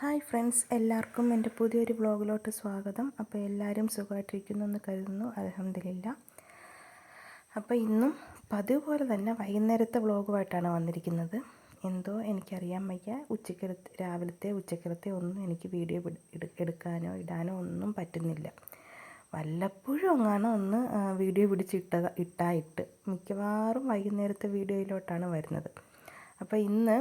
Hi friends എല്ലാവർക്കും എന്റെ പുതിയൊരു വ്ളോഗിലോട്ട് സ്വാഗതം. അപ്പോൾ എല്ലാവരും സുഖമായിട്ടിരിക്കുന്നു എന്ന് കരുതുന്നു. അലഹമില്ല അപ്പോൾ ഇന്നും പതിവ് പോലെ തന്നെ വൈകുന്നേരത്തെ വ്ളോഗുമായിട്ടാണ് വന്നിരിക്കുന്നത്. എന്തോ എനിക്കറിയാൻ വയ്യ. ഉച്ചക്കലത്തെ രാവിലത്തെ ഉച്ചക്കലത്തെ ഒന്നും എനിക്ക് വീഡിയോ എടുക്കാനോ ഇടാനോ ഒന്നും പറ്റുന്നില്ല. വല്ലപ്പോഴും അങ്ങനെ ഒന്ന് വീഡിയോ പിടിച്ചിട്ട ഇട്ടായിട്ട് മിക്കവാറും വൈകുന്നേരത്തെ വീഡിയോയിലോട്ടാണ് വരുന്നത്. അപ്പോൾ ഇന്ന്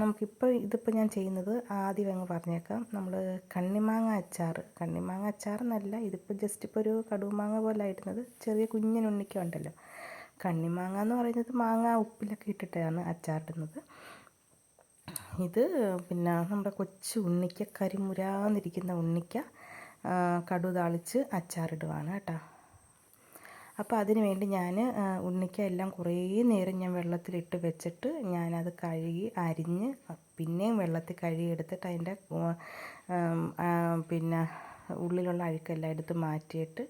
നമുക്കിപ്പോൾ ഇതിപ്പോൾ ഞാൻ ചെയ്യുന്നത് ആദ്യം അങ്ങ് പറഞ്ഞേക്കാം. നമ്മൾ കണ്ണിമാങ്ങ അച്ചാർ കണ്ണിമാങ്ങ അച്ചാർ എന്നല്ല ഇതിപ്പോൾ ജസ്റ്റ് ഇപ്പോൾ ഒരു കടുമാങ്ങ പോലെ ആയിരുന്നത് ചെറിയ കുഞ്ഞിനുണ്ണിക്ക ഉണ്ടല്ലോ. കണ്ണിമാങ്ങ എന്ന് പറയുന്നത് മാങ്ങ ഉപ്പിലൊക്കെ ഇട്ടിട്ടാണ് അച്ചാറിടുന്നത്. ഇത് പിന്നെ നമ്മുടെ കൊച്ചു ഉണ്ണിക്ക കരിമുരാന്നിരിക്കുന്ന ഉണ്ണിക്ക കടു താളിച്ച് അച്ചാറിടുവാണ് കേട്ടോ. അപ്പോൾ അതിന് വേണ്ടി ഞാൻ ഉണ്ണിക്ക എല്ലാം കുറേ നേരം ഞാൻ വെള്ളത്തിലിട്ട് വെച്ചിട്ട് ഞാനത് കഴുകി അരിഞ്ഞ് പിന്നെയും വെള്ളത്തിൽ കഴുകി എടുത്തിട്ട് അതിന്റെ പിന്നെ ഉള്ളിലുള്ള അഴുക്കെല്ലാം എടുത്ത് മാറ്റിയിട്ട്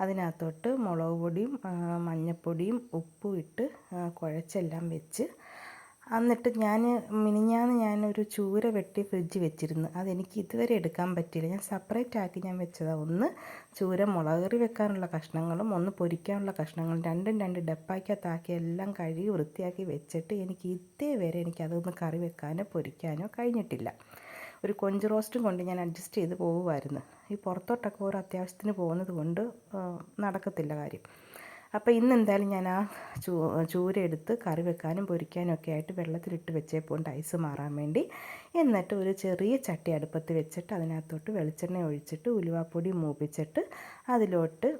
അതിനകത്തോട്ട് മുളക് പൊടിയും മഞ്ഞൾപ്പൊടിയും ഉപ്പും ഇട്ട് കുഴച്ചെല്ലാം വെച്ച് എന്നിട്ട് ഞാൻ മിനിഞ്ഞാന്ന് ഞാനൊരു ചൂര വെട്ടി ഫ്രിഡ്ജ് വെച്ചിരുന്നു. അതെനിക്ക് ഇതുവരെ എടുക്കാൻ പറ്റിയില്ല. ഞാൻ സെപ്പറേറ്റ് ആക്കി ഞാൻ വെച്ചതാണ് ഒന്ന് ചൂര മുളകറി വെക്കാനുള്ള കഷ്ണങ്ങളും ഒന്ന് പൊരിക്കാനുള്ള കഷ്ണങ്ങളും രണ്ടും രണ്ട് ഡപ്പാക്കകത്താക്കി എല്ലാം കഴുകി വൃത്തിയാക്കി വെച്ചിട്ട് എനിക്ക് ഇതേ വരെ എനിക്ക് അതൊന്ന് കറി വെക്കാനോ പൊരിക്കാനോ കഴിഞ്ഞിട്ടില്ല. ഒരു കൊഞ്ച് റോസ്റ്റും കൊണ്ട് ഞാൻ അഡ്ജസ്റ്റ് ചെയ്ത് പോകുമായിരുന്നു ഈ പുറത്തോട്ടൊക്കെ ഓരോ അത്യാവശ്യത്തിന് പോകുന്നത് കൊണ്ട് നടക്കത്തില്ല കാര്യം. അപ്പോൾ ഇന്ന് എന്തായാലും ഞാൻ ആ ചൂ ചൂര എടുത്ത് കറി വെക്കാനും പൊരിക്കാനും ഒക്കെ ആയിട്ട് വെള്ളത്തിലിട്ട് വെച്ചേപ്പോണ്ട് ഐസ് മാറാൻ വേണ്ടി എന്നിട്ട് ഒരു ചെറിയ ചട്ടി അടുപ്പത്ത് വെച്ചിട്ട് അതിനകത്തോട്ട് വെളിച്ചെണ്ണ ഒഴിച്ചിട്ട് ഉലുവാപ്പൊടി മൂപ്പിച്ചിട്ട് അതിലോട്ട്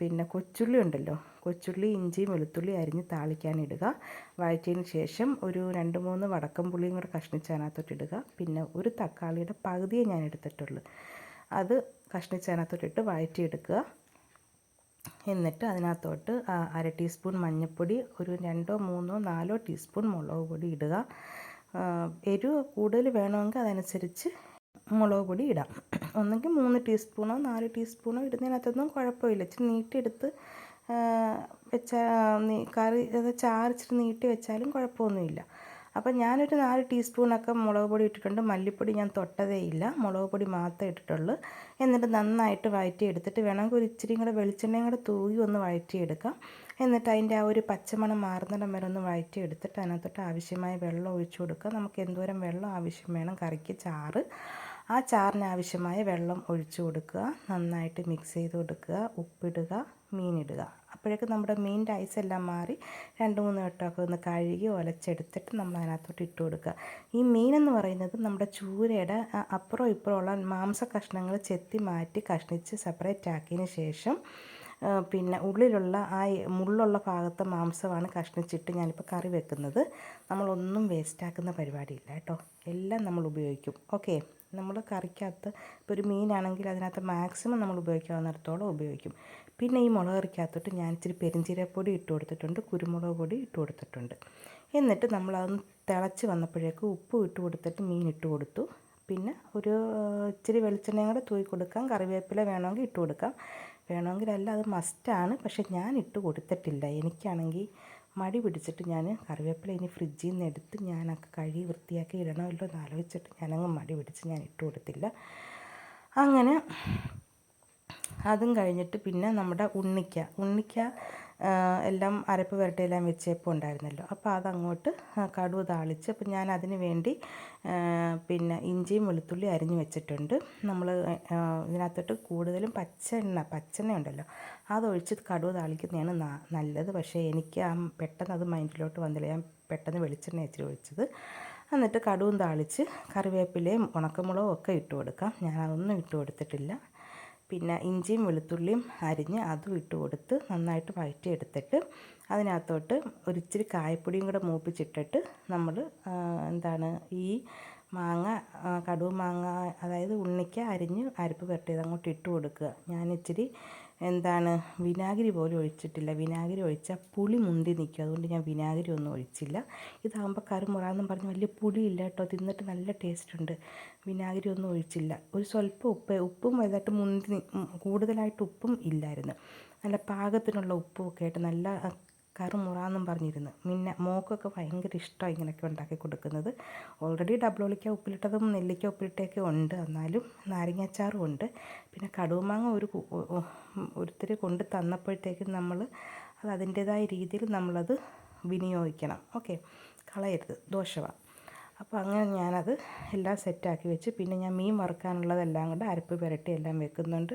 പിന്നെ കൊച്ചുള്ളി ഉണ്ടല്ലോ കൊച്ചുള്ളി ഇഞ്ചിയും വെളുത്തുള്ളി അരിഞ്ഞ് താളിക്കാനിടുക വഴറ്റിയതിന് ശേഷം ഒരു രണ്ട് മൂന്ന് വടക്കം പുളിയും കൂടെ കഷ്ണിച്ചതിനകത്തോട്ട് ഇടുക. പിന്നെ ഒരു തക്കാളിയുടെ പകുതിയെ ഞാൻ എടുത്തിട്ടുള്ളൂ. അത് കഷ്ണിച്ചതിനകത്തോട്ടിട്ട് വഴറ്റിയെടുക്കുക. എന്നിട്ട് അതിനകത്തോട്ട് അര ടീസ്പൂൺ മഞ്ഞൾപ്പൊടി ഒരു രണ്ടോ മൂന്നോ നാലോ ടീസ്പൂൺ മുളക് പൊടി ഇടുക. എരിവ് കൂടുതൽ വേണമെങ്കിൽ അതനുസരിച്ച് മുളക് പൊടി ഇടാം. ഒന്നെങ്കിൽ മൂന്ന് ടീസ്പൂണോ നാല് ടീസ്പൂണോ ഇടുന്നതിനകത്തൊന്നും കുഴപ്പമില്ല. ഇച്ചിരി നീട്ടിയെടുത്ത് വെച്ചാൽ കറി അത് ചാറിച്ചിട്ട് നീട്ടി വെച്ചാലും കുഴപ്പമൊന്നുമില്ല. അപ്പം ഞാനൊരു നാല് ടീസ്പൂണൊക്കെ മുളക് പൊടി ഇട്ടിട്ടുണ്ട്. മല്ലിപ്പൊടി ഞാൻ തൊട്ടതേ ഇല്ല. മുളക് പൊടി മാത്രമേ ഇട്ടിട്ടുള്ളൂ. എന്നിട്ട് നന്നായിട്ട് വഴറ്റി എടുത്തിട്ട് വേണമെങ്കിൽ ഒരു ഇച്ചിരി കൂടെ വെളിച്ചെണ്ണയും കൂടെ തൂകി ഒന്ന് വഴറ്റിയെടുക്കാം. എന്നിട്ട് അതിന്റെ ആ ഒരു പച്ചമണം മാറുന്നിടം വരെ ഒന്ന് വഴറ്റി എടുത്തിട്ട് അതിനകത്തോട്ട് ആവശ്യമായ വെള്ളം ഒഴിച്ചു കൊടുക്കുക നമുക്ക് എന്തോരം വെള്ളം ആവശ്യം വേണം കറിക്ക് ചാറ്. ആ ചാറിന് ആവശ്യമായ വെള്ളം ഒഴിച്ചു കൊടുക്കുക. നന്നായിട്ട് മിക്സ് ചെയ്ത് കൊടുക്കുക. ഉപ്പിടുക മീനിടുക. അപ്പോഴേക്കും നമ്മുടെ മീൻ റൈസ് എല്ലാം മാറി രണ്ട് മൂന്ന് വട്ടമൊക്കെ ഒന്ന് കഴുകി ഒലച്ചെടുത്തിട്ട് നമ്മൾ അതിനകത്തോട്ട് ഇട്ട് കൊടുക്കുക. ഈ മീൻ എന്ന് പറയുന്നത് നമ്മുടെ ചൂരയുടെ അപ്പുറം ഇപ്പുറമുള്ള മാംസ കഷ്ണങ്ങൾ ചെത്തി മാറ്റി കഷ്ണിച്ച് സെപ്പറേറ്റ് ആക്കിയതിന് ശേഷം പിന്നെ ഉള്ളിലുള്ള ആ മുള്ളുള്ള ഭാഗത്തെ മാംസമാണ് കഷ്ണിച്ചിട്ട് ഞാനിപ്പോൾ കറി വെക്കുന്നത്. നമ്മളൊന്നും വേസ്റ്റാക്കുന്ന പരിപാടിയില്ല കേട്ടോ. എല്ലാം നമ്മൾ ഉപയോഗിക്കും. ഓക്കെ നമ്മൾ കറിക്കകത്ത് ഇപ്പോൾ ഒരു മീനാണെങ്കിൽ അതിനകത്ത് മാക്സിമം നമ്മൾ ഉപയോഗിക്കാവുന്നിടത്തോളം ഉപയോഗിക്കും. പിന്നെ ഈ മുളക് കറിക്കകത്തോട്ട് ഞാൻ ഇച്ചിരി പെരിഞ്ചീരപ്പൊടി ഇട്ട് കൊടുത്തിട്ടുണ്ട് കുരുമുളക് പൊടി ഇട്ട് കൊടുത്തിട്ടുണ്ട്. എന്നിട്ട് നമ്മളതൊന്ന് തിളച്ച് വന്നപ്പോഴേക്കും ഉപ്പ് ഇട്ട് കൊടുത്തിട്ട് മീൻ ഇട്ട് കൊടുത്തു. പിന്നെ ഒരു ഇച്ചിരി വെളിച്ചെണ്ണയും കൂടെ തൂക്കി കൊടുക്കാം. കറിവേപ്പില വേണമെങ്കിൽ ഇട്ട് കൊടുക്കാം. വേണമെങ്കിൽ അല്ല അത് മസ്റ്റാണ് പക്ഷെ ഞാൻ ഇട്ട് കൊടുത്തിട്ടില്ല. എനിക്കാണെങ്കിൽ മടി പിടിച്ചിട്ട് ഞാൻ കറിവേപ്പില ഇനി ഫ്രിഡ്ജിൽ നിന്ന് എടുത്ത് ഞാനൊക്കെ കഴുകി വൃത്തിയാക്കി ഇടണമല്ലോ എന്ന് ആലോചിച്ചിട്ട് ഞാനങ്ങ് മടി പിടിച്ച് ഞാൻ ഇട്ട് കൊടുത്തില്ല. അങ്ങനെ അതും കഴിഞ്ഞിട്ട് പിന്നെ നമ്മുടെ ഉണ്ണിക്ക. ഉണ്ണിക്ക എല്ലാം അരപ്പ് പുരട്ടിയെല്ലാം വെച്ചപ്പോൾ ഉണ്ടായിരുന്നല്ലോ. അപ്പോൾ അതങ്ങോട്ട് കടുവ് താളിച്ച് അപ്പോൾ ഞാൻ അതിന് വേണ്ടി പിന്നെ ഇഞ്ചിയും വെളുത്തുള്ളി അരിഞ്ഞ് വെച്ചിട്ടുണ്ട്. നമ്മൾ ഇതിനകത്തോട്ട് കൂടുതലും പച്ചെണ്ണ പച്ചെണ്ണ ഉണ്ടല്ലോ അതൊഴിച്ച് കടുവ് താളിക്കുന്നതാണ് നല്ലത്. പക്ഷേ എനിക്ക് ആ പെട്ടെന്ന് അത് മൈൻഡിലോട്ട് വന്നില്ല. ഞാൻ പെട്ടെന്ന് വെളിച്ചെണ്ണ ഇച്ചിരി ഒഴിച്ചത്. എന്നിട്ട് കടുവും താളിച്ച് കറിവേപ്പിലയും ഉണക്കമുളകും ഒക്കെ ഇട്ട് കൊടുക്കാം. ഞാൻ അതൊന്നും ഇട്ട് കൊടുത്തിട്ടില്ല. പിന്നെ ഇഞ്ചിയും വെളുത്തുള്ളിയും അരിഞ്ഞ് അതും ഇട്ട് കൊടുത്ത് നന്നായിട്ട് വഴറ്റിയെടുത്തിട്ട് അതിനകത്തോട്ട് ഒരിച്ചിരി കായപ്പൊടിയും കൂടെ മൂപ്പിച്ചിട്ടിട്ട് നമ്മൾ എന്താണ് ഈ മാങ്ങ കടുവ് മാങ്ങ അതായത് ഉണ്ണിക്ക അരിഞ്ഞ് അരപ്പ് പുരട്ടിയത് അങ്ങോട്ട് ഇട്ട് കൊടുക്കുക. ഞാൻ ഇച്ചിരി എന്താണ് വിനാഗിരി പോലും ഒഴിച്ചിട്ടില്ല. വിനാഗിരി ഒഴിച്ചാൽ പുളി മുന്തി നിൽക്കും. അതുകൊണ്ട് ഞാൻ വിനാഗിരി ഒന്നും ഒഴിച്ചില്ല. ഇതാകുമ്പോൾ കറുമുറാന്നും പറഞ്ഞ് വലിയ പുളിയില്ല കേട്ടോ. തിന്നിട്ട് നല്ല ടേസ്റ്റ് ഉണ്ട്. വിനാഗിരി ഒന്നും ഒഴിച്ചില്ല. ഒരു സ്വല്പം ഉപ്പ് ഉപ്പും വലുതായിട്ട് മുന്തി കൂടുതലായിട്ട് ഉപ്പും ഇല്ലായിരുന്നു. നല്ല പാകത്തിനുള്ള ഉപ്പും ഒക്കെ ആയിട്ട് നല്ല കറുമുറാന്നും പറഞ്ഞിരുന്നു. മിന്ന മോക്കൊക്കെ ഭയങ്കര ഇഷ്ടമാണ് ഇങ്ങനെയൊക്കെ ഉണ്ടാക്കി കൊടുക്കുന്നത്. ഓൾറെഡി ഡബ്ലോളിക്ക ഉപ്പിലിട്ടതും നെല്ലിക്ക ഉപ്പിലിട്ടൊക്കെ ഉണ്ട്. എന്നാലും നാരങ്ങാച്ചാറും ഉണ്ട്. പിന്നെ കടുവമാങ്ങ ഒരു ഒരുത്തിരി കൊണ്ട് തന്നപ്പോഴത്തേക്കും നമ്മൾ അത് അതിന്റേതായ രീതിയിൽ നമ്മളത് വിനിയോഗിക്കണം. ഓക്കെ? കളയരുത്. ദോഷമാണ് അപ്പോൾ അങ്ങനെ ഞാനത് എല്ലാം സെറ്റാക്കി വെച്ച് പിന്നെ ഞാൻ മീൻ വറുക്കാനുള്ളതെല്ലാം കൂടെ അരപ്പ് പുരട്ടി എല്ലാം വെക്കുന്നുണ്ട്.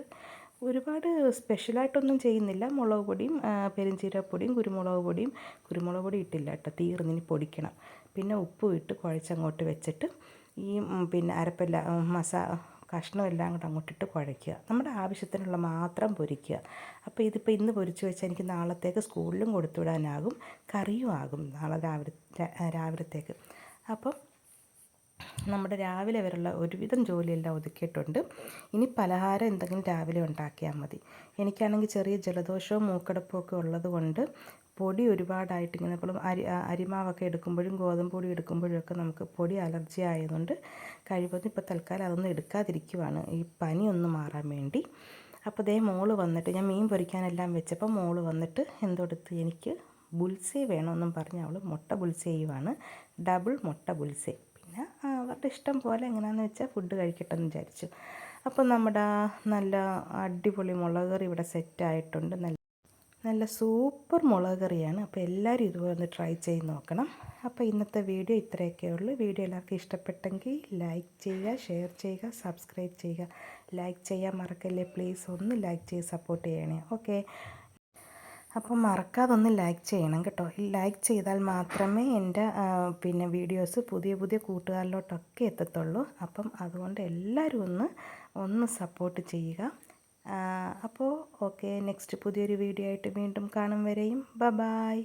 ഒരുപാട് സ്പെഷ്യലായിട്ടൊന്നും ചെയ്യുന്നില്ല. മുളക് പൊടിയും പെരുംജീരകപ്പൊടിയും കുരുമുളക് പൊടിയും. കുരുമുളക് പൊടി ഇട്ടില്ല കേട്ടോ. തീർന്നിനി പൊടിക്കണം. പിന്നെ ഉപ്പും ഇട്ട് കുഴച്ചങ്ങോട്ട് വെച്ചിട്ട് ഈ പിന്നെ അരപ്പല്ല മസാ കഷ്ണം എല്ലാം കൂടെ അങ്ങോട്ടിട്ട് കുഴയ്ക്കുക. നമ്മുടെ ആവശ്യത്തിനുള്ള മാത്രം പൊരിക്കുക. അപ്പോൾ ഇതിപ്പോൾ ഇന്ന് പൊരിച്ച് വെച്ചാൽ എനിക്ക് നാളത്തേക്ക് സ്കൂളിലും കൊടുത്തു വിടാനാകും കറിയും ആകും നാളെ രാവിലെ രാവിലത്തേക്ക്. അപ്പം നമ്മുടെ രാവിലെ വരെയുള്ള ഒരുവിധം ജോലിയെല്ലാം ഒതുക്കിയിട്ടുണ്ട്. ഇനി പലഹാരം എന്തെങ്കിലും രാവിലെ ഉണ്ടാക്കിയാൽ മതി. എനിക്കാണെങ്കിൽ ചെറിയ ജലദോഷവും മൂക്കടപ്പും ഒക്കെ ഉള്ളത് കൊണ്ട് പൊടി ഒരുപാടായിട്ട് ഇങ്ങനെ ഇപ്പോഴും അരി അരിമാവൊക്കെ എടുക്കുമ്പോഴും ഗോതമ്പ് പൊടി എടുക്കുമ്പോഴും ഒക്കെ നമുക്ക് പൊടി അലർജി ആയതുകൊണ്ട് കഴിവതും ഇപ്പോൾ തൽക്കാലം അതൊന്നും എടുക്കാതിരിക്കുവാണ്. ഈ പനി ഒന്ന് മാറാൻ വേണ്ടി. അപ്പോൾ ദേ മോൾ വന്നിട്ട് ഞാൻ മീൻ പൊരിക്കാനെല്ലാം വെച്ചപ്പോൾ മോൾ വന്നിട്ട് എന്തെടുത്ത് എനിക്ക് ബുൾസേ വേണമെന്നും പറഞ്ഞ് അവൾ മുട്ട ബുൽസേയുമാണ് ഡബിൾ മുട്ട ബുൾസേ. പിന്നെ അവരുടെ ഇഷ്ടം പോലെ എങ്ങനെയാണെന്ന് വെച്ചാൽ ഫുഡ് കഴിക്കട്ടെ എന്ന് വിചാരിച്ചു. അപ്പോൾ നമ്മുടെ നല്ല അടിപൊളി മുളക് കറി ഇവിടെ സെറ്റായിട്ടുണ്ട് നല്ല നല്ല സൂപ്പർ മുളക് കറിയാണ്. അപ്പോൾ എല്ലാവരും ഇതുപോലെ ഒന്ന് ട്രൈ ചെയ്ത് നോക്കണം. അപ്പോൾ ഇന്നത്തെ വീഡിയോ ഇത്രയൊക്കെ ഉള്ളൂ. വീഡിയോ എല്ലാവർക്കും ഇഷ്ടപ്പെട്ടെങ്കിൽ ലൈക്ക് ചെയ്യുക ഷെയർ ചെയ്യുക സബ്സ്ക്രൈബ് ചെയ്യുക. ലൈക്ക് ചെയ്യാൻ മറക്കല്ലേ? പ്ലീസ് ഒന്ന് ലൈക്ക് ചെയ്ത് സപ്പോർട്ട് ചെയ്യണേ. ഓക്കെ അപ്പം മറക്കാതെ ഒന്ന് ലൈക്ക് ചെയ്യണം കേട്ടോ. ലൈക്ക് ചെയ്താൽ മാത്രമേ എന്റെ പിന്നെ വീഡിയോസ് പുതിയ പുതിയ കൂട്ടുകാരിലോട്ടൊക്കെ എത്തത്തുള്ളൂ. അപ്പം അതുകൊണ്ട് എല്ലാവരും ഒന്ന് ഒന്ന് സപ്പോർട്ട് ചെയ്യുക. അപ്പോൾ ഓക്കെ നെക്സ്റ്റ് പുതിയൊരു വീഡിയോ ആയിട്ട് വീണ്ടും കാണും വരെയും. ബ ബായ്